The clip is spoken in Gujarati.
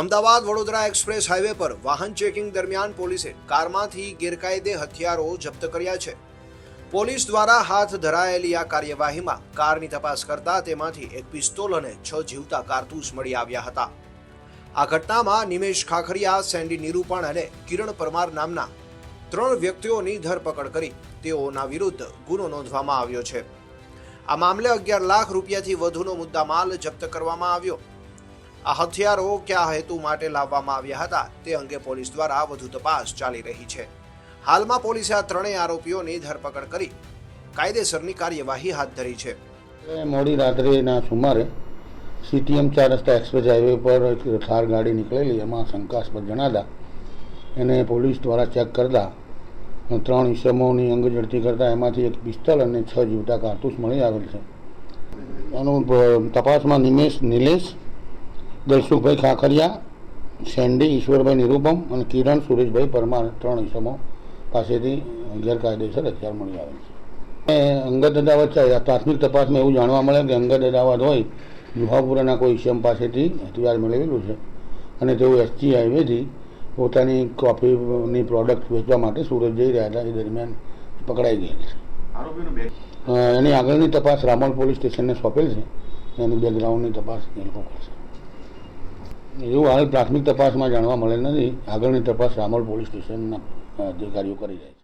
અમદાવાદ વડોદરા એક્સપ્રેસ હાઈવે પર વાહન ચેકિંગ દરમિયાન પોલીસે કારમાંથી ગેરકાયદે હથિયારો જપ્ત કર્યા છે. પોલીસ દ્વારા હાથ ધરાયેલી આ કાર્યવાહીમાં કારની તપાસ કરતા તેમાંથી એક પિસ્તોલ અને છ જીવતા કારતૂસ મળી આવ્યા હતા. આ ઘટનામાં નિમેશ ખાખરિયા, સેન્ડી નિરૂપણ અને કિરણ પરમાર નામના ત્રણ વ્યક્તિઓની ધરપકડ કરી તેઓના વિરુદ્ધ ગુનો નોંધવામાં આવ્યો છે. આ મામલે અગિયાર લાખ રૂપિયાથી વધુનો મુદ્દામાલ જપ્ત કરવામાં આવ્યો. આ હથિયારો કયા હેતુ માટે લાવવામાં આવ્યા હતા તે અંગે પોલીસ દ્વારા વધુ તપાસ ચાલી રહી છે. હાલમાં પોલીસે આ ત્રણેય આરોપીઓની ધરપકડ કરી કાયદેસરની કાર્યવાહી હાથ ધરી છે. મોડી રાત્રિના સુમારે સીટીએમ ચાર રસ્તા એક્સપ્રેસ હાઈવે પર થાર ગાડી નીકળેલી, એમાં શંકાસ્પદ જણાતા એને પોલીસ દ્વારા ચેક કરતા ત્રણ ઇસમોની અંગ ઝડપી કરતા એમાંથી એક પિસ્તલ અને છ જીવતા કારતૂસ મળી આવેલ છે. એનું તપાસમાં નિમેશ, નિલેશ દલસુખભાઈ ખાખરિયા સેન્ડી ઈશ્વરભાઈ નિરૂપમ અને કિરણ સુરેશભાઈ પરમાર ત્રણ ઈસમો પાસેથી ગેરકાયદેસર હથિયાર મળી આવે છે. અંગત અદાવત પ્રાથમિક તપાસમાં એવું જાણવા મળે કે અંગત અદાવત હોય લુહાપુરાના કોઈ ઈસમ પાસેથી હથિયાર મેળવેલું છે અને તેઓ એસજી હાઈવેથી પોતાની કોફીની પ્રોડક્ટ વેચવા માટે સુરત જઈ રહ્યા હતા. એ દરમિયાન પકડાઈ ગયા છે. એની આગળની તપાસ રામોલ પોલીસ સ્ટેશનને સોંપેલ છે. એની બેકગ્રાઉન્ડની તપાસ એ લોકો કરશે. એવું હાલ પ્રાથમિક તપાસમાં જાણવા મળેલ નથી. આગળની તપાસ રામોલ પોલીસ સ્ટેશનના અધિકારીઓ કરી રહ્યા છે.